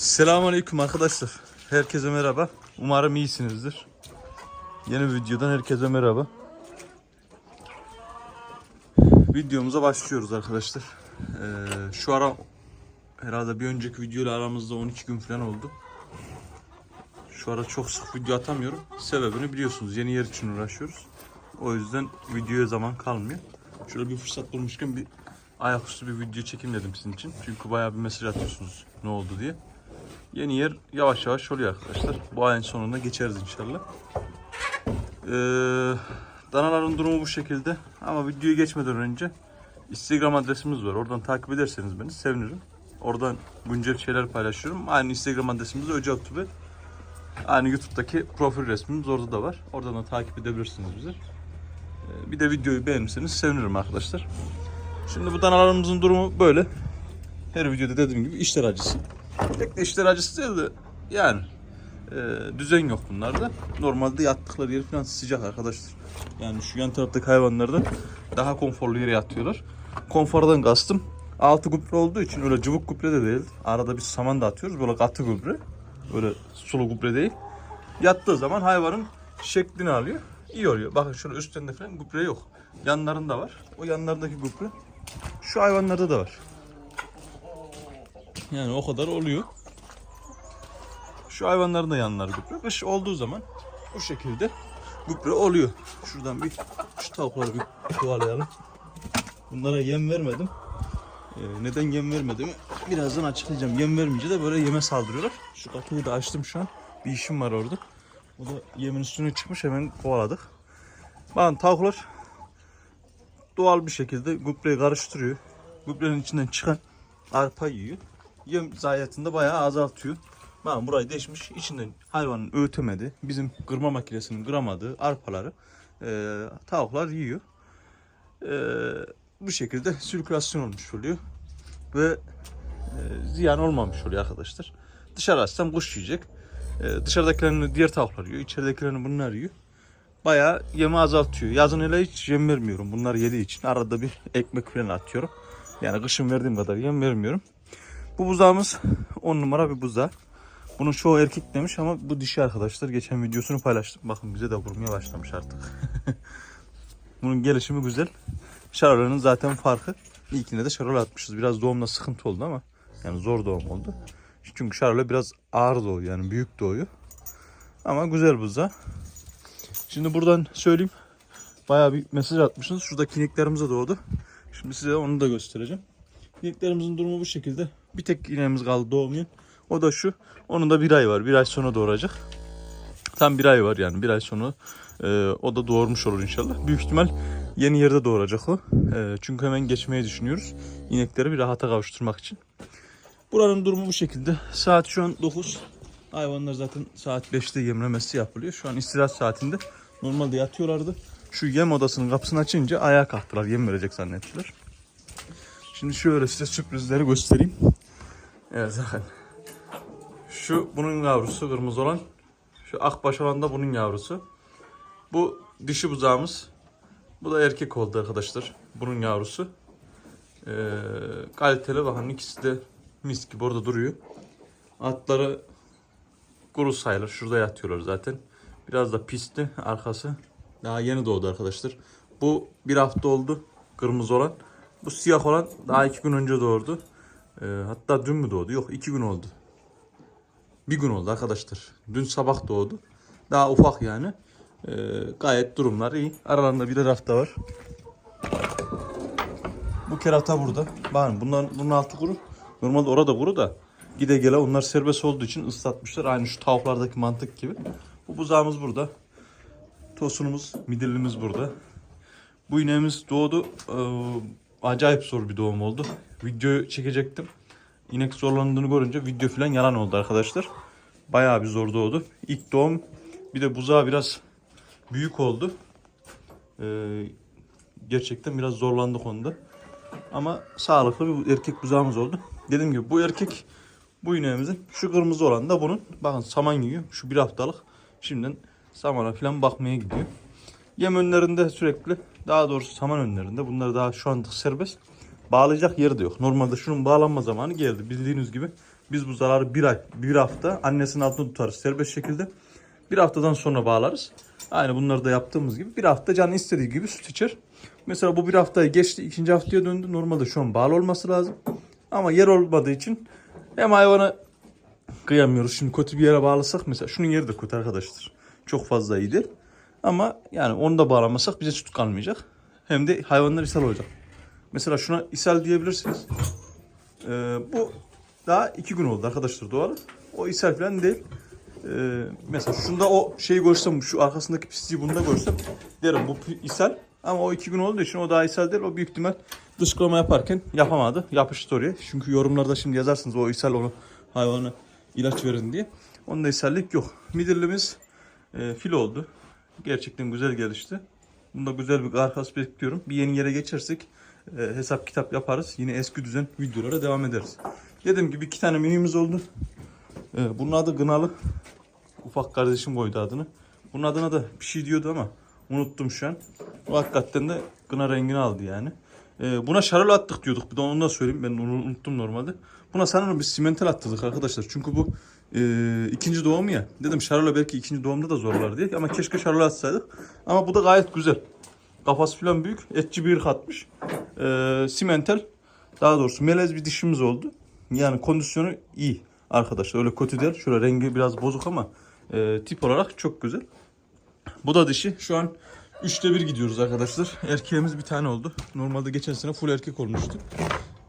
Selamünaleyküm arkadaşlar. Herkese merhaba. Umarım iyisinizdir. Yeni bir videodan herkese merhaba. Videomuza başlıyoruz arkadaşlar. Ee, şu ara herhalde bir önceki videoyla aramızda 12 gün falan oldu. Şu ara çok sık video atamıyorum. Sebebini biliyorsunuz. Yeni yer için uğraşıyoruz. O yüzden videoya zaman kalmıyor. Şöyle bir fırsat bulmuşken bir ayaküstü bir video çekeyim dedim sizin için. Çünkü bayağı bir mesaj atıyorsunuz ne oldu diye. Yeni yer yavaş yavaş oluyor arkadaşlar. Bu ayın sonunda geçeriz inşallah. Ee, danaların durumu bu şekilde. Ama videoya geçmeden önce Instagram adresimiz var. Oradan takip ederseniz beni sevinirim. Oradan güncel şeyler paylaşıyorum. Aynı Instagram adresimiz Öcal Tube. Aynı YouTube'daki profil resmimiz orada da var. Oradan da takip edebilirsiniz bizi. Ee, bir de videoyu beğenirseniz sevinirim arkadaşlar. Şimdi bu danalarımızın durumu böyle. Her videoda dediğim gibi işler acısı. Pek de işler acısı değil de yani e, düzen yok bunlarda. Normalde yattıkları yer falan sıcak arkadaşlar. Yani şu yan taraftaki hayvanlarda daha konforlu yere yatıyorlar. Konfordan kastım altı gübre olduğu için öyle cıvık gübre de değil. Arada bir saman da atıyoruz böyle katı gübre. Öyle sulu gübre değil. Yattığı zaman hayvanın şeklini alıyor. İyi oluyor. Bakın şöyle üstünde falan gübre yok. Yanlarında var. O yanlarındaki gübre şu hayvanlarda da var. Yani o kadar oluyor. Şu hayvanların da yanları gübre. Kış olduğu zaman bu şekilde gübre oluyor. Şuradan bir şu tavukları bir kovalayalım. Bunlara yem vermedim. Ee, neden yem vermedim? Birazdan açıklayacağım. Yem vermeyince de böyle yeme saldırıyorlar. Şu kapıyı da açtım şu an. Bir işim var orada. O da yemin üstüne çıkmış hemen kovaladık. Bakın tavuklar doğal bir şekilde gübreyi karıştırıyor. Gübrenin içinden çıkan arpa yiyor. Yem zayiatını bayağı azaltıyor. Bakın burayı deşmiş. içinden hayvanın öğütemedi. Bizim kırma makinesinin kıramadığı arpaları e, tavuklar yiyor. E, bu şekilde sirkülasyon olmuş oluyor. Ve e, ziyan olmamış oluyor arkadaşlar. Dışarı açsam kuş yiyecek. E, dışarıdakilerini diğer tavuklar yiyor. içeridekilerini bunlar yiyor. Bayağı yemi azaltıyor. Yazın öyle hiç yem vermiyorum. Bunlar yediği için arada bir ekmek falan atıyorum. Yani kışın verdiğim kadar yem vermiyorum. Bu buzağımız 10 numara bir buzağı. Bunun çoğu erkek demiş ama bu dişi arkadaşlar. Geçen videosunu paylaştım. Bakın bize de vurmaya başlamış artık. Bunun gelişimi güzel. Şarolanın zaten farkı. İlkinde de şarola atmışız. Biraz doğumda sıkıntı oldu ama yani zor doğum oldu. Çünkü şarola biraz ağır doğuyor yani büyük doğuyor. Ama güzel buzağı. Şimdi buradan söyleyeyim. Bayağı bir mesaj atmışsınız. Şuradaki ineklerimiz de doğdu. Şimdi size onu da göstereceğim. İneklerimizin durumu bu şekilde. Bir tek ineğimiz kaldı doğmayan. O da şu. Onun da bir ay var. Bir ay sonra doğuracak. Tam bir ay var yani. Bir ay sonra e, o da doğurmuş olur inşallah. Büyük ihtimal yeni yerde doğuracak o. E, çünkü hemen geçmeyi düşünüyoruz. İnekleri bir rahata kavuşturmak için. Buranın durumu bu şekilde. Saat şu an 9. Hayvanlar zaten saat 5'te yemlemesi yapılıyor. Şu an istirahat saatinde. Normalde yatıyorlardı. Şu yem odasının kapısını açınca ayağa kalktılar. Yem verecek zannettiler. Şimdi şöyle size sürprizleri göstereyim. Evet bakın. Şu bunun yavrusu kırmızı olan. Şu akbaş olan da bunun yavrusu. Bu dişi buzağımız. Bu da erkek oldu arkadaşlar. Bunun yavrusu. Ee, kaliteli bakın ikisi de mis gibi orada duruyor. Atları kuru sayılır. Şurada yatıyorlar zaten. Biraz da pisti arkası. Daha yeni doğdu arkadaşlar. Bu bir hafta oldu. Kırmızı olan. Bu siyah olan daha iki gün önce doğurdu. Ee, hatta dün mü doğdu? Yok iki gün oldu. Bir gün oldu arkadaşlar. Dün sabah doğdu. Daha ufak yani. Ee, gayet durumlar iyi. Aralarında bir de rafta var. Bu kerata burada. Bakın bunların, bunun altı kuru. Normalde orada kuru da gide gele onlar serbest olduğu için ıslatmışlar. Aynı şu tavuklardaki mantık gibi. Bu buzağımız burada. Tosunumuz, midillimiz burada. Bu ineğimiz doğdu. Ee, acayip zor bir doğum oldu. Video çekecektim. İnek zorlandığını görünce video falan yalan oldu arkadaşlar. Bayağı bir zor doğdu. İlk doğum bir de buzağı biraz büyük oldu. Ee, gerçekten biraz zorlandık onda. Ama sağlıklı bir erkek buzağımız oldu. Dediğim gibi bu erkek bu ineğimizin şu kırmızı olan da bunun. Bakın saman yiyor. Şu bir haftalık. Şimdiden samana falan bakmaya gidiyor. Yem önlerinde sürekli daha doğrusu saman önlerinde. Bunlar daha şu anda serbest. Bağlayacak yeri de yok. Normalde şunun bağlanma zamanı geldi. Bildiğiniz gibi Biz bu zararı bir ay, bir hafta annesinin altında tutarız serbest şekilde. Bir haftadan sonra bağlarız. Aynı bunları da yaptığımız gibi bir hafta canı istediği gibi süt içer. Mesela bu bir haftayı geçti, ikinci haftaya döndü. Normalde şu an bağlı olması lazım. Ama yer olmadığı için hem hayvana kıyamıyoruz. Şimdi kötü bir yere bağlasak mesela şunun yeri de kötü arkadaşlar. Çok fazla iyi değil. Ama yani onu da bağlamasak bize süt kalmayacak. Hem de hayvanlar ishal olacak. Mesela şuna ishal diyebilirsiniz. Ee, bu daha iki gün oldu arkadaşlar doğalı. O ishal falan değil. Ee, mesela şunda o şeyi görsem, şu arkasındaki pisliği bunda görsem derim bu ishal. Ama o iki gün olduğu için o daha ishal değil. O büyük ihtimal dışkılama yaparken yapamadı. Yapıştı oraya. Çünkü yorumlarda şimdi yazarsınız o ishal onu hayvana ilaç verin diye. Onda ishallik yok. Midillimiz e, fil oldu. Gerçekten güzel gelişti. Bunda güzel bir karkas bekliyorum. Bir yeni yere geçersek e, hesap kitap yaparız. Yine eski düzen videolara devam ederiz. Dediğim gibi iki tane minimiz oldu. E, bunun adı Gınalı. Ufak kardeşim koydu adını. Bunun adına da bir şey diyordu ama unuttum şu an. O hakikaten de gına rengini aldı yani. E, buna şarıl attık diyorduk. Bir de onu da söyleyeyim. Ben onu unuttum normalde. Buna sanırım biz simental attık arkadaşlar. Çünkü bu e, ikinci doğum ya. Dedim şarıla belki ikinci doğumda da zorlar diye. Ama keşke şarıla atsaydık. Ama bu da gayet güzel. Kafası falan büyük. Etçi bir katmış. E, simental. Daha doğrusu melez bir dişimiz oldu. Yani kondisyonu iyi arkadaşlar. Öyle kötü değil. Şöyle rengi biraz bozuk ama e, tip olarak çok güzel. Bu da dişi. Şu an 3'te 1 gidiyoruz arkadaşlar. Erkeğimiz bir tane oldu. Normalde geçen sene full erkek olmuştu.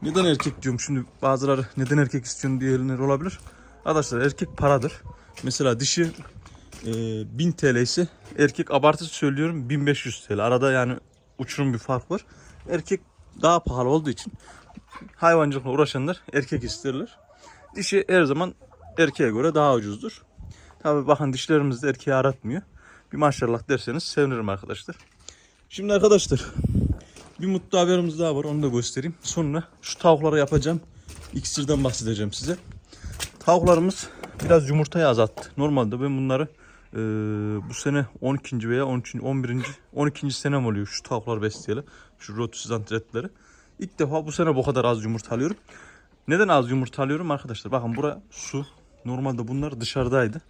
Neden erkek diyorum şimdi bazıları neden erkek istiyorsun diyenler olabilir. Arkadaşlar erkek paradır. Mesela dişi e, 1000 TL ise erkek abartı söylüyorum 1500 TL. Arada yani uçurum bir fark var. Erkek daha pahalı olduğu için hayvancılıkla uğraşanlar erkek isterler. Dişi her zaman erkeğe göre daha ucuzdur. Tabi bakın dişlerimiz de erkeği aratmıyor. Bir maşallah derseniz sevinirim arkadaşlar. Şimdi arkadaşlar bir mutlu haberimiz daha var onu da göstereyim. Sonra şu tavuklara yapacağım iksirden bahsedeceğim size. Tavuklarımız biraz yumurtayı azalttı. Normalde ben bunları e, bu sene 12. veya 13. 11. 12. senem oluyor şu tavuklar besleyeli. Şu rotusuz antretleri. İlk defa bu sene bu kadar az yumurta alıyorum. Neden az yumurta alıyorum arkadaşlar? Bakın bura su. Normalde bunlar dışarıdaydı.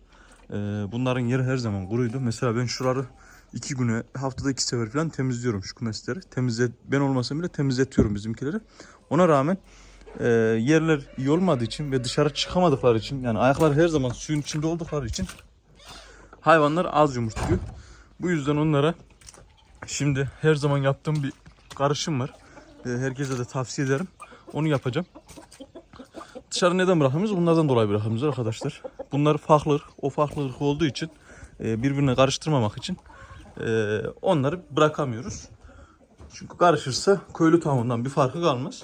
Ee, bunların yeri her zaman kuruydu. Mesela ben şuraları iki güne haftada iki sefer falan temizliyorum şu kümesleri. Temizle, ben olmasam bile temizletiyorum bizimkileri. Ona rağmen e, yerler iyi olmadığı için ve dışarı çıkamadıkları için yani ayakları her zaman suyun içinde oldukları için hayvanlar az yumurtluyor. Bu yüzden onlara şimdi her zaman yaptığım bir karışım var. E, herkese de tavsiye ederim. Onu yapacağım. Dışarı neden bırakıyoruz? Bunlardan dolayı bırakıyoruz arkadaşlar. Bunlar farklı. O farklılık olduğu için e, birbirine karıştırmamak için e, onları bırakamıyoruz. Çünkü karışırsa köylü tavuğundan bir farkı kalmaz.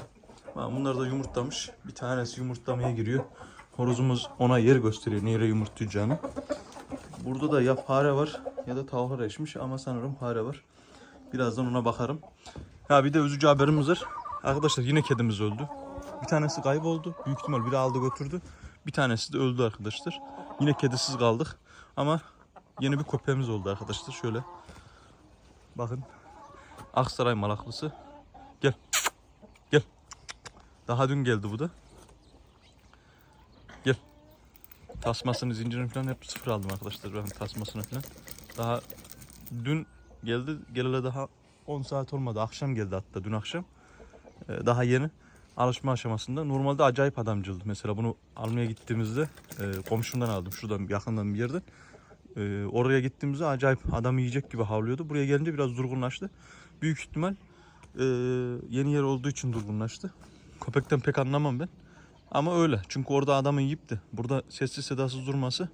Bunlar da yumurtlamış. Bir tanesi yumurtlamaya giriyor. Horozumuz ona yer gösteriyor nereye yumurtlayacağını. Burada da ya fare var ya da tavuk eşmiş ama sanırım fare var. Birazdan ona bakarım. Ya bir de üzücü haberimiz var. Arkadaşlar yine kedimiz öldü. Bir tanesi kayboldu. Büyük ihtimal biri aldı götürdü. Bir tanesi de öldü arkadaşlar. Yine kedisiz kaldık. Ama yeni bir köpeğimiz oldu arkadaşlar. Şöyle. Bakın. Aksaray malaklısı. Gel. Daha dün geldi bu da. Gel. Tasmasını, zincirini falan hep sıfır aldım arkadaşlar. Ben tasmasını falan. Daha dün geldi. Geleli daha 10 saat olmadı. Akşam geldi hatta dün akşam. Ee, daha yeni alışma aşamasında. Normalde acayip adamcıldı. Mesela bunu almaya gittiğimizde e, komşumdan aldım. Şuradan yakından bir yerden. E, oraya gittiğimizde acayip adam yiyecek gibi havlıyordu. Buraya gelince biraz durgunlaştı. Büyük ihtimal e, yeni yer olduğu için durgunlaştı. Köpekten pek anlamam ben. Ama öyle. Çünkü orada adamı yiyip de burada sessiz sedasız durması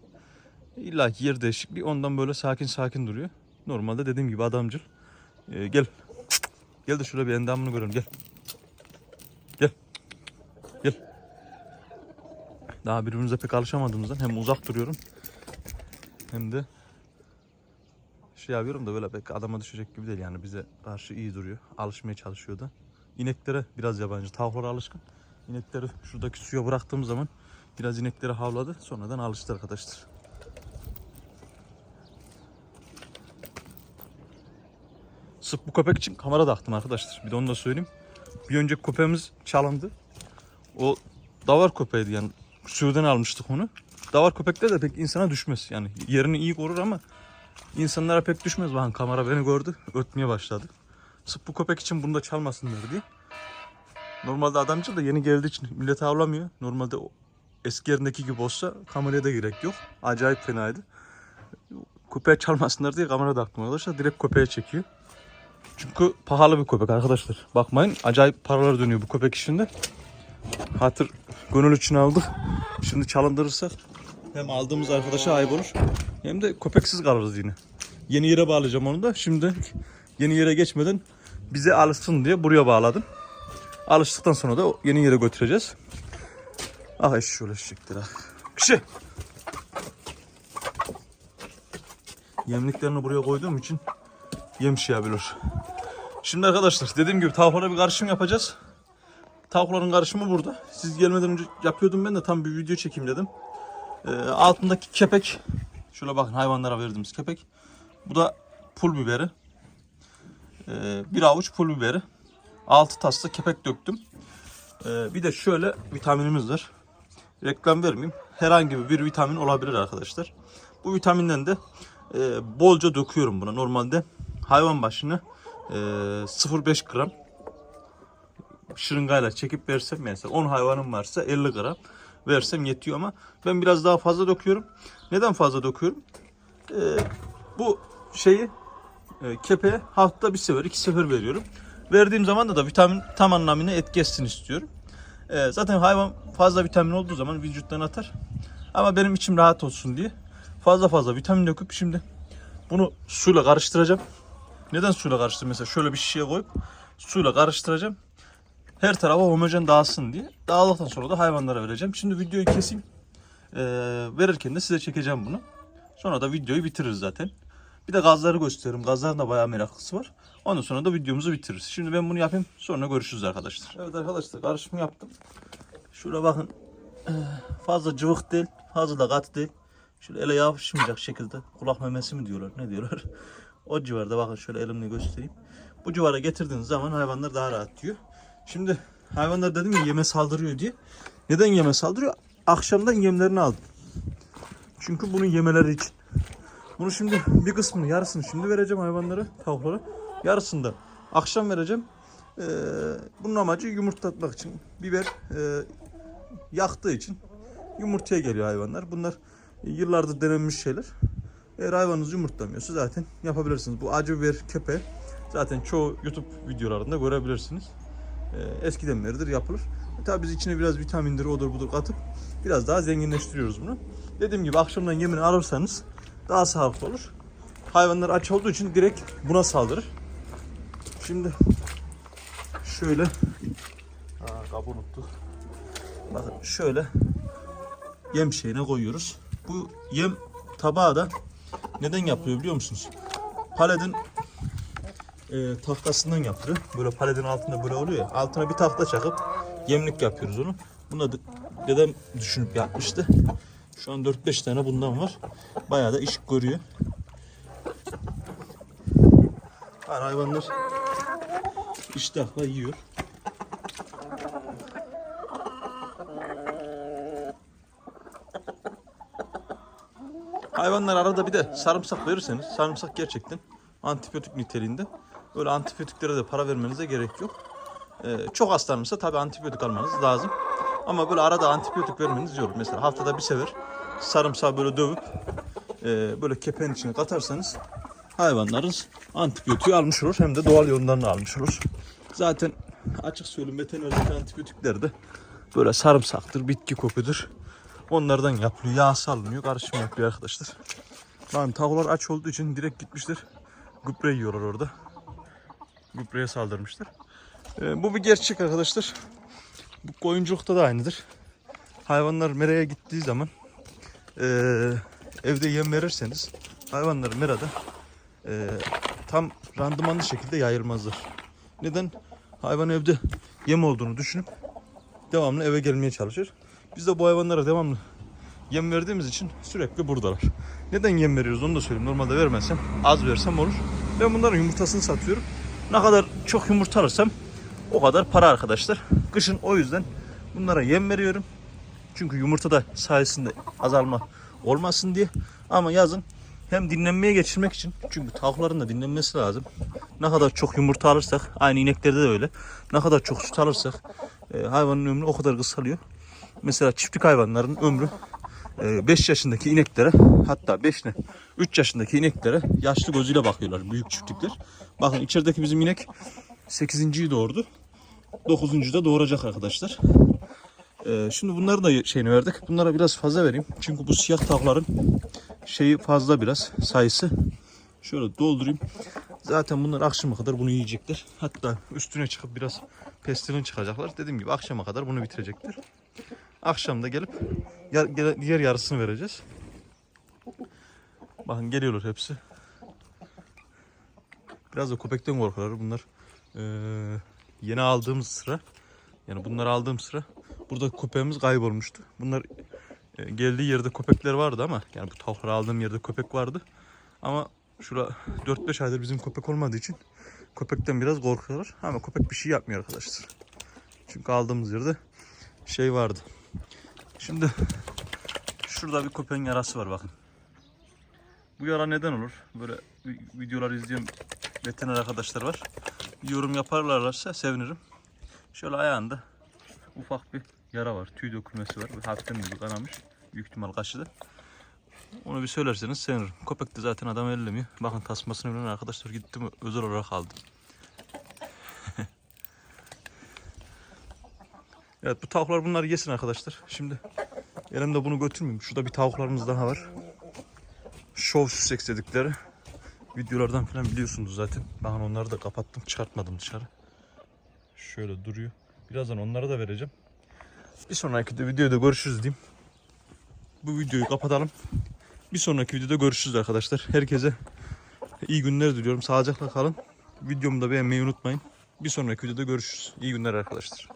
illa ki yer değişikliği ondan böyle sakin sakin duruyor. Normalde dediğim gibi adamcıl. E, gel. Gel de şöyle bir endamını görelim. Gel. Gel. Daha birbirimize pek alışamadığımızdan hem uzak duruyorum hem de şey yapıyorum da böyle pek adama düşecek gibi değil yani bize karşı iyi duruyor. Alışmaya çalışıyor da. İneklere biraz yabancı. Tavuklara alışkın. İnekleri şuradaki suya bıraktığım zaman biraz inekleri havladı. Sonradan alıştı arkadaşlar. Sırf bu köpek için kamera taktım arkadaşlar. Bir de onu da söyleyeyim. Bir önceki köpeğimiz çalındı. O davar köpeğiydi yani Sürüden almıştık onu. Davar köpekler de pek insana düşmez. Yani yerini iyi korur ama insanlara pek düşmez. Bakın kamera beni gördü. Ötmeye başladı. Sırf bu köpek için bunu da çalmasınlar diye. Normalde adamcıl da yeni geldiği için millet avlamıyor. Normalde eski yerindeki gibi olsa kameraya da gerek yok. Acayip fenaydı. Köpeğe çalmasınlar diye kamera taktım arkadaşlar. Direkt köpeğe çekiyor. Çünkü pahalı bir köpek arkadaşlar. Bakmayın acayip paralar dönüyor bu köpek işinde. Hatır gönül için aldık. Şimdi çalındırırsak hem aldığımız arkadaşa ayıp olur hem de köpeksiz kalırız yine. Yeni yere bağlayacağım onu da. Şimdi yeni yere geçmeden bize alışsın diye buraya bağladım. Alıştıktan sonra da yeni yere götüreceğiz. Ah eş şöyle şıktır ah. Kişi. Yemliklerini buraya koyduğum için yem şey yapılır. Şimdi arkadaşlar dediğim gibi tavuklara bir karışım yapacağız. Tavukların karışımı burada. Siz gelmeden önce yapıyordum ben de tam bir video çekeyim dedim. Ee, altındaki kepek. Şöyle bakın hayvanlara verdiğimiz kepek. Bu da pul biberi. Ee, bir avuç pul biberi. 6 tasla kepek döktüm. Ee, bir de şöyle vitaminimiz var. Reklam vermeyeyim. Herhangi bir vitamin olabilir arkadaşlar. Bu vitaminden de e, bolca döküyorum buna. Normalde hayvan başına e, 0,5 gram şırıngayla çekip versem mesela 10 hayvanım varsa 50 gram versem yetiyor ama ben biraz daha fazla döküyorum. Neden fazla döküyorum? Ee, bu şeyi e, kepeğe haftada bir sefer iki sefer veriyorum. Verdiğim zaman da da vitamin tam anlamıyla etki etsin istiyorum. Ee, zaten hayvan fazla vitamin olduğu zaman vücuttan atar. Ama benim içim rahat olsun diye fazla fazla vitamin döküp şimdi bunu suyla karıştıracağım. Neden suyla karıştırıyorum? Mesela şöyle bir şişeye koyup suyla karıştıracağım her tarafa homojen dağılsın diye. Dağıldıktan sonra da hayvanlara vereceğim. Şimdi videoyu keseyim. Ee, verirken de size çekeceğim bunu. Sonra da videoyu bitiririz zaten. Bir de gazları gösteririm. Gazların da bayağı meraklısı var. Ondan sonra da videomuzu bitiririz. Şimdi ben bunu yapayım. Sonra görüşürüz arkadaşlar. Evet arkadaşlar karışımı yaptım. Şuraya bakın. Fazla cıvık değil. Fazla da kat değil. Şöyle ele yapışmayacak şekilde. Kulak memesi mi diyorlar? Ne diyorlar? O civarda bakın şöyle elimle göstereyim. Bu civara getirdiğiniz zaman hayvanlar daha rahat yiyor. Şimdi hayvanlar dedim ya yeme saldırıyor diye. Neden yeme saldırıyor? Akşamdan yemlerini aldım. Çünkü bunun yemeleri için. Bunu şimdi bir kısmını yarısını şimdi vereceğim hayvanlara, tavuklara. Yarısını da akşam vereceğim. Ee, bunun amacı yumurtlatmak için. Biber e, yaktığı için yumurtaya geliyor hayvanlar. Bunlar yıllardır denenmiş şeyler. Eğer hayvanınız yumurtlamıyorsa zaten yapabilirsiniz. Bu acı biber kepe zaten çoğu YouTube videolarında görebilirsiniz. Ee, eskiden beridir yapılır. E, tabii biz içine biraz vitamindir, odur budur katıp biraz daha zenginleştiriyoruz bunu. Dediğim gibi akşamdan yemini alırsanız daha sağlıklı olur. Hayvanlar aç olduğu için direkt buna saldırır. Şimdi şöyle Aa, kabı unuttuk. Bakın şöyle yem şeyine koyuyoruz. Bu yem tabağı da neden yapılıyor biliyor musunuz? Paladin e, tahtasından yapılıyor. Böyle paledin altında böyle oluyor ya. Altına bir tahta çakıp yemlik yapıyoruz onu. Bunu da dedem düşünüp yapmıştı. Şu an 4-5 tane bundan var. Bayağı da iş görüyor. Yani hayvanlar iştahla yiyor. Hayvanlar arada bir de sarımsak verirseniz, sarımsak gerçekten antibiyotik niteliğinde. Böyle antibiyotiklere de para vermenize gerek yok. Ee, çok hastanırsa tabii antibiyotik almanız lazım. Ama böyle arada antibiyotik vermeniz iyi. Mesela haftada bir sefer sarımsağı böyle dövüp e, böyle kepeğin içine katarsanız hayvanlarınız antibiyotiği almış olur. Hem de doğal yollarını almış olur. Zaten açık söyleyeyim veterinerdeki antibiyotikler de böyle sarımsaktır, bitki kokudur. Onlardan yapılıyor. Yağ salınıyor. Karışım yapıyor arkadaşlar. Lan tavuklar aç olduğu için direkt gitmişler. Gübre yiyorlar orada. Gübreye saldırmışlar. Ee, bu bir gerçek arkadaşlar. Bu koyunculukta da aynıdır. Hayvanlar meraya gittiği zaman ee, evde yem verirseniz hayvanlar merada ee, tam randımanlı şekilde yayılmazlar. Neden? Hayvan evde yem olduğunu düşünüp devamlı eve gelmeye çalışır. Biz de bu hayvanlara devamlı yem verdiğimiz için sürekli buradalar. Neden yem veriyoruz onu da söyleyeyim. Normalde vermezsem az versem olur. Ben bunların yumurtasını satıyorum. Ne kadar çok yumurta alırsam o kadar para arkadaşlar. Kışın o yüzden bunlara yem veriyorum. Çünkü yumurtada sayesinde azalma olmasın diye. Ama yazın hem dinlenmeye geçirmek için çünkü tavukların da dinlenmesi lazım. Ne kadar çok yumurta alırsak aynı ineklerde de öyle. Ne kadar çok süt alırsak e, hayvanın ömrü o kadar kısalıyor. Mesela çiftlik hayvanların ömrü 5 yaşındaki ineklere hatta 5 ne 3 yaşındaki ineklere yaşlı gözüyle bakıyorlar büyük çiftlikler. Bakın içerideki bizim inek 8.yi doğurdu. 9. da doğuracak arkadaşlar. Ee, şimdi bunları da şeyini verdik. Bunlara biraz fazla vereyim. Çünkü bu siyah tavukların şeyi fazla biraz sayısı. Şöyle doldurayım. Zaten bunlar akşama kadar bunu yiyecekler. Hatta üstüne çıkıp biraz pestilin çıkacaklar. Dediğim gibi akşama kadar bunu bitirecekler. Akşam da gelip diğer yarısını vereceğiz. Bakın geliyorlar hepsi. Biraz da köpekten korkuyorlar bunlar. Ee, yeni aldığımız sıra yani bunları aldığım sıra burada köpeğimiz kaybolmuştu. Bunlar e, geldiği yerde köpekler vardı ama yani bu tavukları aldığım yerde köpek vardı. Ama şura 4-5 aydır bizim köpek olmadığı için köpekten biraz korkuyorlar. Ama köpek bir şey yapmıyor arkadaşlar. Çünkü aldığımız yerde şey vardı. Şimdi şurada bir köpeğin yarası var bakın. Bu yara neden olur? Böyle vi- videolar izleyen veteriner arkadaşlar var. Yorum yaparlarsa sevinirim. Şöyle ayağında ufak bir yara var. Tüy dökülmesi var. Hafiften bir kanamış. Büyük ihtimal kaşıdı. Onu bir söylerseniz sevinirim. Köpek de zaten adam ellemiyor. Bakın tasmasını bilen arkadaşlar gitti mi özel olarak aldım. evet bu tavuklar bunları yesin arkadaşlar. Şimdi elimde bunu götürmeyeyim. Şurada bir tavuklarımız daha var. Şov süseks dedikleri. Videolardan falan biliyorsunuz zaten. Bakın onları da kapattım. Çıkartmadım dışarı. Şöyle duruyor. Birazdan onlara da vereceğim. Bir sonraki de videoda görüşürüz diyeyim. Bu videoyu kapatalım. Bir sonraki videoda görüşürüz arkadaşlar. Herkese iyi günler diliyorum. Sağlıcakla kalın. Videomu da beğenmeyi unutmayın. Bir sonraki videoda görüşürüz. İyi günler arkadaşlar.